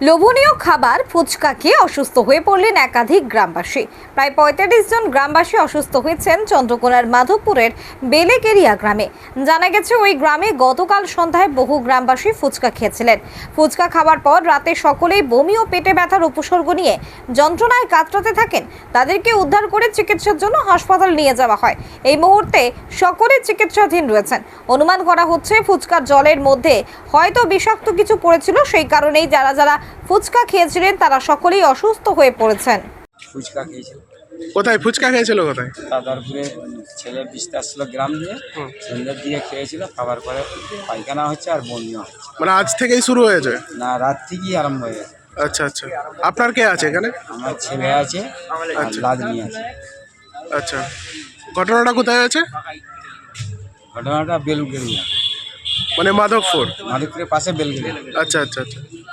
লোভনীয় খাবার ফুচকা খেয়ে অসুস্থ হয়ে পড়লেন একাধিক গ্রামবাসী। প্রায় পঁয়তাল্লিশ জন গ্রামবাসী অসুস্থ হয়েছেন চন্দ্রকোনার মাধবপুরের বেলেকেরিয়া গ্রামে। জানা গেছে, ওই গ্রামে গতকাল সন্ধ্যায় বহু গ্রামবাসী ফুচকা খেয়েছিলেন। ফুচকা খাওয়ার পর রাতে সকলেই বমি ও পেটে ব্যথার উপসর্গ নিয়ে যন্ত্রণায় কাতরাতে থাকেন। তাদেরকে উদ্ধার করে চিকিৎসার জন্য হাসপাতাল নিয়ে যাওয়া হয়। এই মুহূর্তে সকলে চিকিৎসাধীন রয়েছেন। অনুমান করা হচ্ছে, ফুচকার জলের মধ্যে হয়তো বিষাক্ত কিছু পড়েছিল, সেই কারণেই যারা যারা ফুচকা খেয়েছিলেন তারা সকলেই অসুস্থ হয়ে পড়েছেন। ফুচকা খেয়েছিল। কোথায়? ফুচকা খেয়েছিল কোথায়? তারপরে ছেলে বৃষ্টি আসছিল গ্রাম দিয়ে সন্ধ্যের দিকে খেয়েছিল খাবার পরে পায়খানা হচ্ছে আর বমিও হচ্ছে। মানে আজ থেকেই শুরু হয়েছে? না রাত থেকেই আরম্ভ হয়ে গেছে। আচ্ছা আচ্ছা। আপনার কে আছে এখানে? আমার ছেলে আছে আর লাদনি আছে। আচ্ছা। ঘটনাটা কোথায় হয়েছে? ঘটনাটা বেলগেরিয়া মানে মাধবপুর? মাধবপুরের পাশে বেলগেরিয়া আচ্ছা আচ্ছা আচ্ছা।